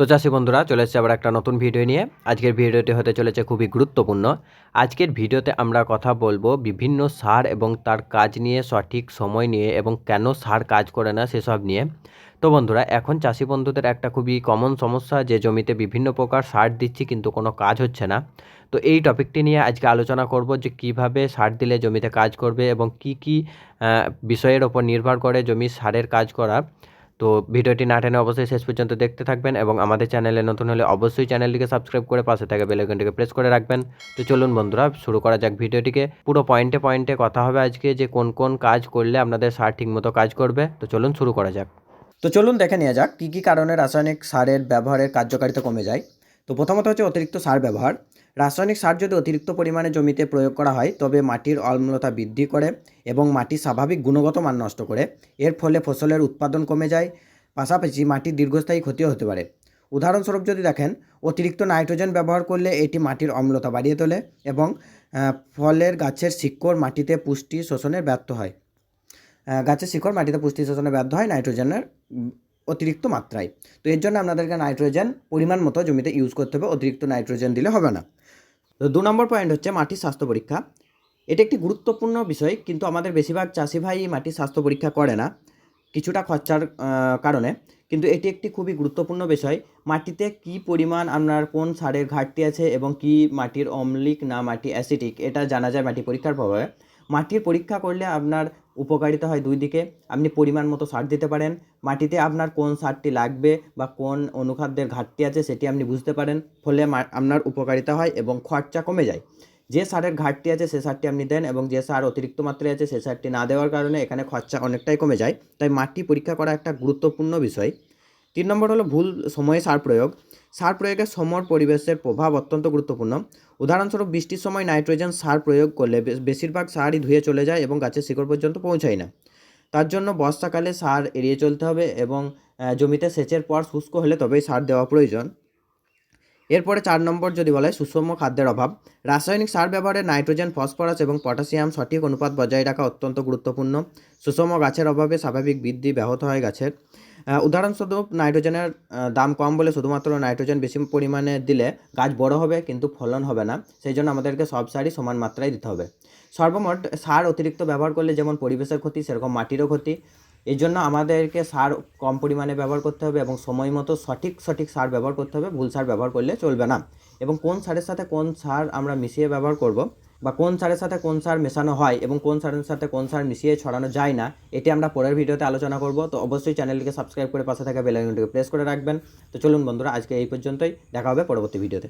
তো চাষি বন্ধুরা, চলে এসেছে আবার একটা নতুন ভিডিও নিয়ে। আজকের ভিডিওটি হতে চলেছে খুবই গুরুত্বপূর্ণ। আজকের ভিডিওতে আমরা কথা বলব বিভিন্ন সার এবং তার কাজ নিয়ে, সঠিক সময় নিয়ে এবং কেন সার কাজ করে না সেসব নিয়ে। তো বন্ধুরা, এখন চাষি বন্ধুদের একটা খুবই কমন সমস্যা যে জমিতে বিভিন্ন প্রকার সার দিচ্ছি কিন্তু কোনো কাজ হচ্ছে না। তো এই টপিকটি নিয়ে আজকে আলোচনা করব যে কীভাবে সার দিলে জমিতে কাজ করবে এবং কি কি বিষয়ের ওপর নির্ভর করে জমির সারের কাজ করা। তো ভিডিওটি না টেনে অবশ্যই শেষ পর্যন্ত দেখতে থাকবেন এবং আমাদের চ্যানেলে নতুন হলে অবশ্যই চ্যানেলটিকে সাবস্ক্রাইব করে পাশে থাকা বেলাইকনটিকে প্রেস করে রাখবেন। তো চলুন বন্ধুরা, শুরু করা যাক ভিডিওটিকে। পুরো পয়েন্টে পয়েন্টে কথা হবে আজকে যে কোন কোন কাজ করলে আপনাদের সার ঠিকমতো কাজ করবে। তো চলুন শুরু করা যাক। তো চলুন দেখে নেওয়া যাক কী কী কারণে রাসায়নিক সারের ব্যবহারের কার্যকারিতা কমে যায়। তো প্রথমত হচ্ছে অতিরিক্ত সার ব্যবহার। রাসায়নিক সার যদি অতিরিক্ত পরিমাণে জমিতে প্রয়োগ করা হয়, তবে মাটির অম্লতা বৃদ্ধি করে এবং মাটির স্বাভাবিক গুণগত মান নষ্ট করে। এর ফলে ফসলের উৎপাদন কমে যায়, পাশাপাশি মাটির দীর্ঘস্থায়ী ক্ষতিও হতে পারে। উদাহরণস্বরূপ যদি দেখেন, অতিরিক্ত নাইট্রোজেন ব্যবহার করলে এটি মাটির অম্লতা বাড়িয়ে তোলে এবং ফলের গাছের শিকড় মাটিতে পুষ্টি শোষণে ব্যর্থ হয়। গাছের শিকড় মাটিতে পুষ্টি শোষণে ব্যর্থ হয়, নাইট্রোজেনের অতিরিক্ত মাত্রায়। তো এর জন্য আপনাদেরকে নাইট্রোজেন পরিমাণ মতো জমিতে ইউজ করতে হবে, অতিরিক্ত নাইট্রোজেন দিলে হবে না। তো দু নম্বর পয়েন্ট হচ্ছে মাটির স্বাস্থ্য পরীক্ষা। এটি একটি গুরুত্বপূর্ণ বিষয়, কিন্তু আমাদের বেশিরভাগ চাষি ভাই মাটির স্বাস্থ্য পরীক্ষা করে না, কিছুটা খরচার কারণে। কিন্তু এটি একটি খুবই গুরুত্বপূর্ণ বিষয়, মাটিতে কি পরিমাণ আপনার কোন সারের ঘাটতি আছে এবং কি মাটির অম্লিক না মাটি অ্যাসিডিক এটা জানা যায় মাটি পরীক্ষার প্রভাবে মাটির পরীক্ষা করলে আপনার উপকারিতা হয় দুই দিকে। আপনি পরিমাণ মতো সার দিতে পারেন। মাটিতে আপনার কোন সারটি লাগবে বা কোন অনুখাদ্যের ঘাটতি আছে সেটি আপনি বুঝতে পারেন। ফলে আপনার উপকারিতা হয় এবং খরচা কমে যায়। যে সারের ঘাটতি আছে সে সারটি আপনি দেন এবং যে সার অতিরিক্ত মাত্রায় আছে সে সারটি না দেওয়ার কারণে এখানে খরচা অনেকটাই কমে যায়। তাই মাটি পরীক্ষা করা একটা গুরুত্বপূর্ণ বিষয়। তিন নম্বর হলো ভুল সময়ে সার প্রয়োগ। সার প্রয়োগের সময় পরিবেশের প্রভাব অত্যন্ত গুরুত্বপূর্ণ। উদাহরণস্বরূপ, বৃষ্টির সময় নাইট্রোজেন সার প্রয়োগ করলে বেশিরভাগ সারই ধুয়ে চলে যায় এবং গাছের শিকড় পর্যন্ত পৌঁছায় না। তার জন্য বর্ষাকালে সার এড়িয়ে চলতে হবে এবং জমিতে সেচের পর শুষ্ক হলে তবেই সার দেওয়া প্রয়োজন। এরপরে চার নম্বর যদি বলা হয়, সুষম খাদ্যের অভাব। রাসায়নিক সার ব্যবহারে নাইট্রোজেন, ফসফরাস এবং পটাশিয়াম সঠিক অনুপাত বজায় রাখা অত্যন্ত গুরুত্বপূর্ণ। সুষম গাছের অভাবে স্বাভাবিক বৃদ্ধি ব্যাহত হয় গাছের। উদাহরণস্বরূপ নাইট্রোজেনের দাম কম বলে শুধুমাত্র নাইট্রোজেন বেশি পরিমাণে দিলে গাছ বড় হবে কিন্তু ফলন হবে না, সেই জন্য আমাদেরকে সব সারই সমান মাত্রায় দিতে হবে। সর্বমোট সার অতিরিক্ত ব্যবহার করলে যেমন পরিবেশের ক্ষতি, সেরকম মাটিরও ক্ষতি। এই জন্য আমাদেরকে সার কম পরিমাণে ব্যবহার করতে হবে এবং সময় মতো সঠিক সঠিক সার ব্যবহার করতে হবে। ভুল সার ব্যবহার করলে চলবে না। এবং কোন সারের সাথে কোন সার আমরা মিশিয়ে ব্যবহার করব বা কোন সারের সাথে কোন সার মেশানো হয় এবং কোন সারের সাথে কোন সার মিশিয়ে ছড়ানো যায় না, এটি আমরা পরের ভিডিওতে আলোচনা করব। তো অবশ্যই চ্যানেলটিকে সাবস্ক্রাইব করে পাশে থাকা বেলাইনটিকে প্রেস করে রাখবেন। তো চলুন বন্ধুরা, আজকে এই পর্যন্তই। দেখা হবে পরবর্তী ভিডিওতে।